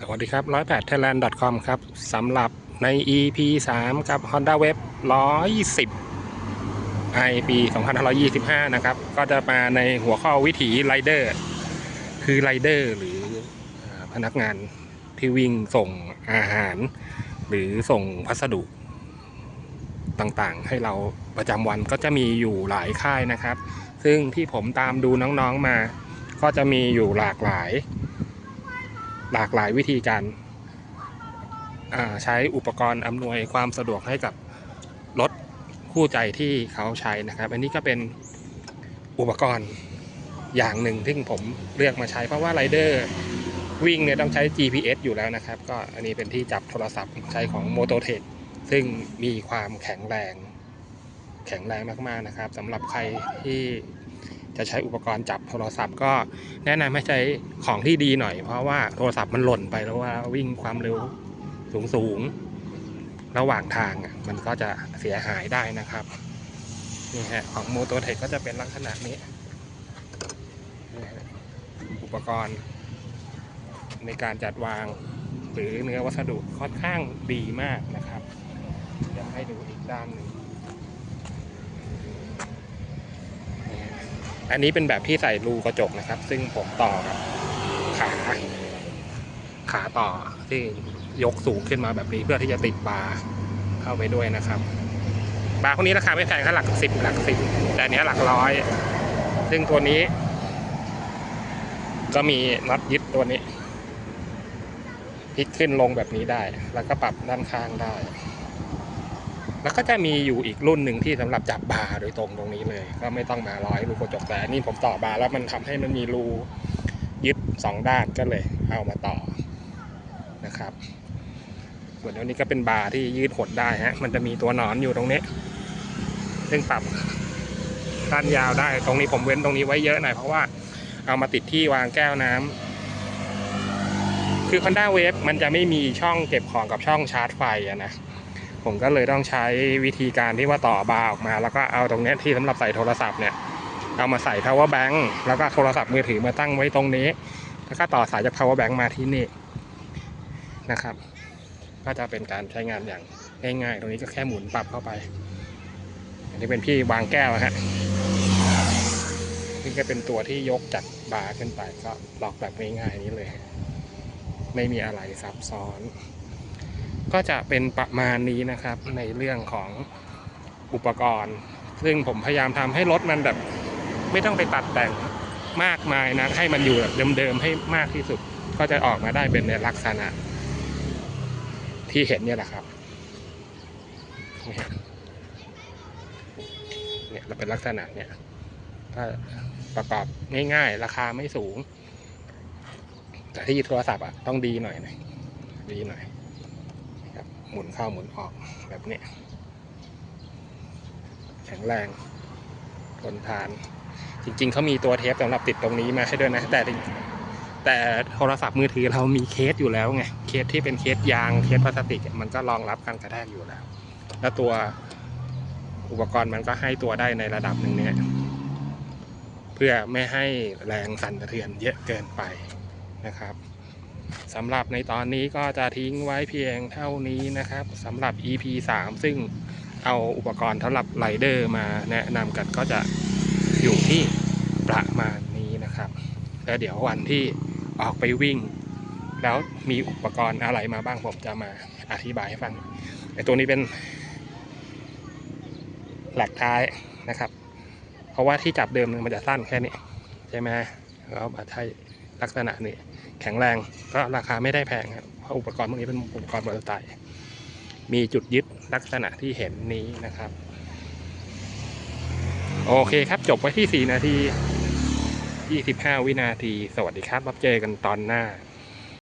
สวัสดีครับ108 thailand com ครับสำหรับใน EP 3 กับ Honda Wave 110 i ปี2525 นะครับ ก็จะมาในหัวข้อวิถีไรเดอร์คือไรเดอร์หรือพนักงานที่วิ่งส่งอาหาร หรือส่งพัสดุต่างๆ ให้เราประจำวันก็จะมีอยู่หลายค่ายนะครับ ซึ่งที่ผมตามดูน้องๆมา ก็จะมีอยู่หลากหลาย หลากหลายวิธีการใช้อุปกรณ์อำนวยความสะดวกให้กับรถคู่ใจที่เขาใช้นะครับ อันนี้ก็เป็นอุปกรณ์อย่างหนึ่งที่ผมเลือกมาใช้เพราะว่าไรเดอร์วิ่งเนี่ยต้องใช้ GPS อยู่แล้วนะครับ ก็อันนี้เป็นที่จับโทรศัพท์ใช้ของ m o t o t e c h ซึ่งมีความแข็งแรง แข็งแรงมากๆนะครับสำหรับใครที่ จะใช้อุปกรณ์จับโทรศัพท์ก็แนะนำให้ใช้ของที่ดีหน่อย เพราะว่าโทรศัพท์มันหล่นไปแล้วว่าวิ่งความเร็วสูงสูงๆระหว่างทางมันก็จะเสียหายได้นะครับนี่ฮะของโมโตเทคก็จะเป็นลักษณะนี้ อุปกรณ์ในการจัดวางหรือเนื้อวัสดุค่อนข้างดีมากนะครับ เดี๋ยวให้ดูอีกด้านหนึ่ง อันนี้เป็นแบบที่ใส่รูกระจกนะครับ ซึ่งผมต่อกับขาขาต่อที่ยกสูงขึ้นมาแบบนี้เพื่อที่จะติดบาเข้าไปด้วยนะครับบาพวกนี้ราคาไม่แพงแค่หลักสิบหลักสิบแต่เนี้ยหลักร้อย ซึ่งตัวนี้ ก็มีน็อตยึดตัวนี้พลิกขึ้นลงแบบนี้ได้ แล้วก็ปรับด้านข้างได้ แล้วก็จะมีอยู่อีกรุ่นหนึ่งที่สำหรับจับบาร์โดยตรงตรงนี้เลย ก็ไม่ต้องมาร้อยรูกระจกแต่นี่ผมต่อบาร์แล้วมันทำให้มันมีรูยึดสองด้านก็เลยเอามาต่อนะครับ ส่วนอันนี้ก็เป็นบาร์ที่ยืดหดได้ฮะมันจะมีตัวหนอนอยู่ตรงนี้ ซึ่งปรับด้านยาวได้ตรงนี้ผมเว้นตรงนี้ไว้เยอะหน่อยเพราะว่าเอามาติดที่วางแก้วน้ำคือ Honda Wave มันจะไม่มีช่องเก็บของกับช่องชาร์จไฟอะนะ ผมก็เลยต้องใช้วิธีการที่ว่าต่อบาร์ออกมา แล้วก็เอาตรงนี้ที่สำหรับใส่โทรศัพท์เนี่ยเอามาใส่ power bank แล้วก็โทรศัพท์มือถือมาตั้งไว้ตรงนี้ แล้วก็ต่อสายจาก power bank มาที่นี่นะครับ ก็จะเป็นการใช้งานอย่างง่ายๆ ตรงนี้ก็แค่หมุนปรับเข้าไป อันนี้เป็นพี่วางแก้วนะฮะนี่ก็เป็นตัวที่ยกจากบาร์ขึ้นไปก็ล็อกแบบง่ายๆนี้เลย ไม่มีอะไรซับซ้อน ก็จะเป็นประมาณนี้นะครับในเรื่องของอุปกรณ์ ซึ่งผมพยายามทำให้รถมันแบบไม่ต้องไปตัดแต่งมากมายนะให้มันอยู่แบบเดิมๆให้มากที่สุด ก็จะออกมาได้เป็นในลักษณะ ที่เห็นเนี่ยแหละครับนี่เนี่ยเราเป็นลักษณะเนี่ยถ้าประกอบง่ายๆ ราคาไม่สูง แต่ที่โทรศัพท์อะต้องดีหน่อยหนะดีหน่อย หมุนเข้าหมุนออกแบบนี้ แข็งแรงทนทาน จริงๆเขามีตัวเทปสำหรับติดตรงนี้มาให้ด้วยนะ แต่แต่โทรศัพท์มือถือเรามีเคสอยู่แล้วไง เคสที่เป็นเคสยางเคสพลาสติกมันก็รองรับการกระแทกอยู่แล้ว แล้วตัวอุปกรณ์มันก็ให้ตัวได้ในระดับหนึ่งเนี่ยเพื่อไม่ให้แรงสั่นสะเทือนเยอะเกินไปนะครับ สำหรับในตอนนี้ก็จะทิ้งไว้เพียงเท่านี้นะครับสำหรับ EP 3 ซึ่งเอาอุปกรณ์สำหรับไรเดอร์มาแนะนำกันก็จะอยู่ที่ประมาณนี้นะครับ แล้วเดี๋ยววันที่ออกไปวิ่ง แล้วมีอุปกรณ์อะไรมาบ้างผมจะมาอธิบายให้ฟังไอตัวนี้เป็นหลักท้ายนะครับ เพราะว่าที่จับเดิมมันจะสั้นแค่นี้ใช่ไหมแล้วมาใช้ ลักษณะนี้แข็งแรงก็ราคาไม่ได้แพงครับเพราะอุปกรณ์พวกนี้เป็นอุปกรณ์มอเตอร์ไซค์มีจุดยึดลักษณะที่เห็นนี้นะครับ โอเคครับจบไว้ที่ 4 นาที 25 วินาที สวัสดีครับบับเจอกันตอนหน้า